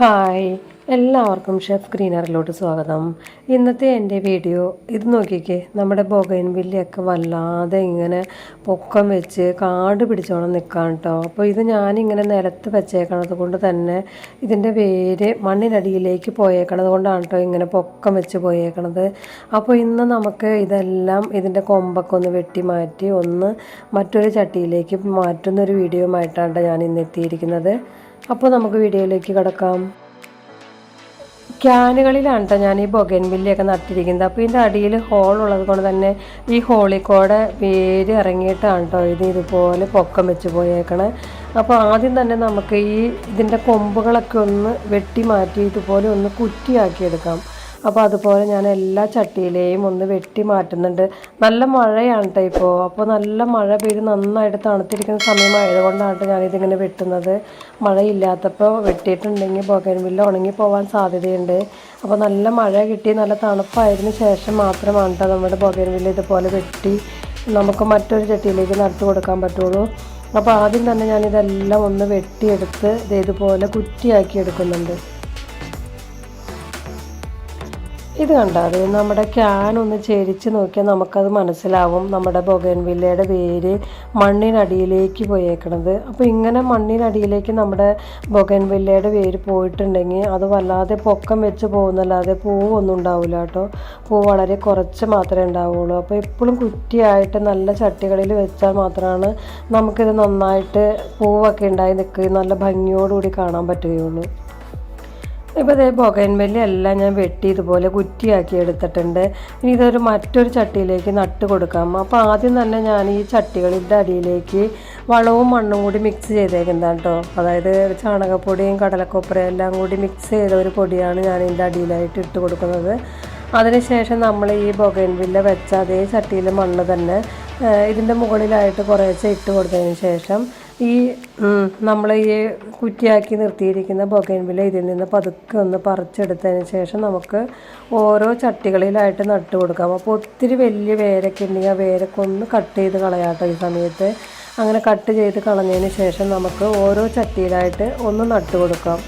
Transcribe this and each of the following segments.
Hi എല്ലാവർക്കും chef ഗ്രീനറിലോട്ട് സ്വാഗതം. ഇന്നത്തെ എന്റെ വീഡിയോ ഇത് നോക്കിക്കേ നമ്മുടെ ബൊഗൈൻവില്ലയൊക്കെ വല്ലാതെ ഇങ്ങനെ പൊക്കം വെച്ച് കാട് പിടിച്ചോണം നിൽക്കാം കേട്ടോ അപ്പോൾ ഇത് ഞാനിങ്ങനെ നിലത്ത് വെച്ചേക്കണത് കൊണ്ട് തന്നെ ഇതിന്റെ വേര് മണ്ണിനടിയിലേക്ക് പോയേക്കണത് കൊണ്ടാണ് കേട്ടോ ഇങ്ങനെ പൊക്കം വെച്ച് പോയേക്കണത്. അപ്പോൾ ഇന്ന് നമുക്ക് ഇതെല്ലാം ഇതിന്റെ കൊമ്പൊക്കെ ഒന്ന് വെട്ടി മാറ്റി ഒന്ന് മറ്റൊരു ചട്ടിയിലേക്ക് മാറ്റുന്നൊരു വീഡിയോ ആയിട്ടാണ് ഞാൻ ഇന്ന് എത്തിയിരിക്കുന്നത്. അപ്പോൾ നമുക്ക് വീഡിയോയിലേക്ക് കിടക്കാം. ക്യാനുകളിലാണ് കേട്ടോ ഞാൻ ഈ ബൊഗൻവില്ലയൊക്കെ നട്ടിരിക്കുന്നത്. അപ്പോൾ ഇതിന്റെ അടിയിൽ ഹോൾ ഉള്ളത് കൊണ്ട് തന്നെ ഈ ഹോളിൽ കൂടെ വേര് ഇറങ്ങിയിട്ടാണ് കേട്ടോ ഇത് ഇതുപോലെ പൊക്കം വെച്ച് പോയേക്കണേ. അപ്പോൾ ആദ്യം തന്നെ നമുക്ക് ഈ ഇതിന്റെ കൊമ്പുകളൊക്കെ ഒന്ന് വെട്ടി മാറ്റി ഇതുപോലെ ഒന്ന് കുറ്റിയാക്കി എടുക്കാം അപ്പോൾ അതുപോലെ ഞാൻ എല്ലാ ചട്ടിയിലെയും ഒന്ന് വെട്ടി മാറ്റുന്നുണ്ട്. നല്ല മഴയാണ് കേട്ടോ ഇപ്പോൾ അപ്പോൾ നല്ല മഴ പെയ്ത് നന്നായിട്ട് തണുത്തിരിക്കുന്ന സമയമായതുകൊണ്ടാണ് കേട്ടോ ഞാനിതിങ്ങനെ വെട്ടുന്നത്. മഴയില്ലാത്തപ്പോൾ വെട്ടിയിട്ടുണ്ടെങ്കിൽ ബൊഗൻവില്ല ഉണങ്ങി പോകാൻ സാധ്യതയുണ്ട്. അപ്പോൾ നല്ല മഴ കിട്ടി നല്ല തണുപ്പായതിനു ശേഷം മാത്രമാണ് കേട്ടോ നമ്മുടെ ബൊഗൻവില്ല ഇതുപോലെ വെട്ടി നമുക്ക് മറ്റൊരു ചട്ടിയിലേക്ക് നട്ടു കൊടുക്കാൻ പറ്റുള്ളൂ. അപ്പോൾ ആദ്യം തന്നെ ഞാനിതെല്ലാം ഒന്ന് വെട്ടിയെടുത്ത് ഇതേതുപോലെ കുറ്റിയാക്കി എടുക്കുന്നുണ്ട്. ഇത് കണ്ടാൽ നമ്മുടെ ക്യാൻ ഒന്ന് ചേരിച്ച് നോക്കിയാൽ നമുക്കത് മനസ്സിലാവും. നമ്മുടെ ബൊഗൻവില്ലയുടെ വേര് മണ്ണിനടിയിലേക്ക് പോയേക്കണത്. അപ്പോൾ ഇങ്ങനെ മണ്ണിനടിയിലേക്ക് നമ്മുടെ ബൊഗൻവില്ലയുടെ വേര് പോയിട്ടുണ്ടെങ്കിൽ അത് വല്ലാതെ പൊക്കം വെച്ച് പോകുന്നല്ലാതെ പൂവൊന്നും ഉണ്ടാവില്ല കേട്ടോ. പൂ വളരെ കുറച്ച് മാത്രമേ ഉണ്ടാവുള്ളൂ. അപ്പോൾ എപ്പോഴും കുറ്റിയായിട്ട് നല്ല ചട്ടികളിൽ വെച്ചാൽ മാത്രമാണ് നമുക്കിത് നന്നായിട്ട് പൂവൊക്കെ ഉണ്ടായി നിൽക്കുകയും നല്ല ഭംഗിയോടുകൂടി കാണാൻ പറ്റുകയുള്ളൂ. ഇപ്പോൾ ഇതേ ബൊഗൈൻവെല്ലി എല്ലാം ഞാൻ വെട്ടി ഇതുപോലെ കുറ്റിയാക്കി എടുത്തിട്ടുണ്ട്. ഇനി ഇതൊരു മറ്റൊരു ചട്ടിയിലേക്ക് നട്ട് കൊടുക്കാം. അപ്പോൾ ആദ്യം തന്നെ ഞാൻ ഈ ചട്ടികളിന്റെ അടിയിലേക്ക് വളവും മണ്ണും കൂടി മിക്സ് ചെയ്തേക്കുന്നതാണ് കേട്ടോ അതായത് ചാണകപ്പൊടിയും കടലക്കൊപ്പരയും എല്ലാം കൂടി മിക്സ് ചെയ്ത ഒരു പൊടിയാണ് ഞാൻ ഇതിന്റെ അടിയിലായിട്ട് ഇട്ട് കൊടുക്കുന്നത്. അതിനുശേഷം നമ്മൾ ഈ ബൊഗൈൻവില്ല വെച്ച അതേ ചട്ടിയിൽ മണ്ണ് തന്നെ ഇതിന്റെ മുകളിലായിട്ട് കുറേശ്ശെ ഇട്ട് കൊടുത്തതിന് ശേഷം ഈ നമ്മൾ ഈ കുറ്റിയാക്കി നിർത്തിയിരിക്കുന്ന ബൊഗൈൻവില്ല ഇതിൽ നിന്ന് പതുക്കെ ഒന്ന് പറിച്ചെടുത്തതിന് ശേഷം നമുക്ക് ഓരോ ചട്ടികളിലായിട്ട് നട്ട് കൊടുക്കാം. അപ്പോൾ ഒത്തിരി വലിയ വേരൊക്കെ ഉണ്ടെങ്കിൽ ആ വേരൊക്കെ ഒന്ന് കട്ട് ചെയ്ത് കളയാട്ടോ ഈ സമയത്ത്. അങ്ങനെ കട്ട് ചെയ്ത് കളഞ്ഞതിന് ശേഷം നമുക്ക് ഓരോ ചട്ടിയിലായിട്ട് ഒന്ന് നട്ട് കൊടുക്കാം.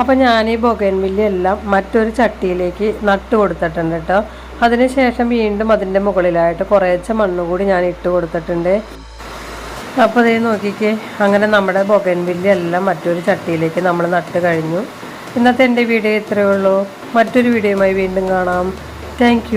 അപ്പോൾ ഞാൻ ഈ ബൊഗൻവില്ലി എല്ലാം മറ്റൊരു ചട്ടിയിലേക്ക് നട്ട് കൊടുത്തിട്ടുണ്ട് കേട്ടോ അതിനുശേഷം വീണ്ടും അതിന്റെ മുകളിലായിട്ട് കുറേച്ച മണ്ണ് കൂടി ഞാൻ ഇട്ട് കൊടുത്തിട്ടുണ്ട്. അപ്പോൾ ഇതേ നോക്കിക്കേ അങ്ങനെ നമ്മുടെ ബൊഗൻവില്ലി എല്ലാം മറ്റൊരു ചട്ടിയിലേക്ക് നമ്മൾ നട്ട് കഴിഞ്ഞു. ഇന്നത്തെ എന്റെ വീഡിയോ ഇത്രയേ ഉള്ളൂ. മറ്റൊരു വീഡിയോയുമായി വീണ്ടും കാണാം. താങ്ക്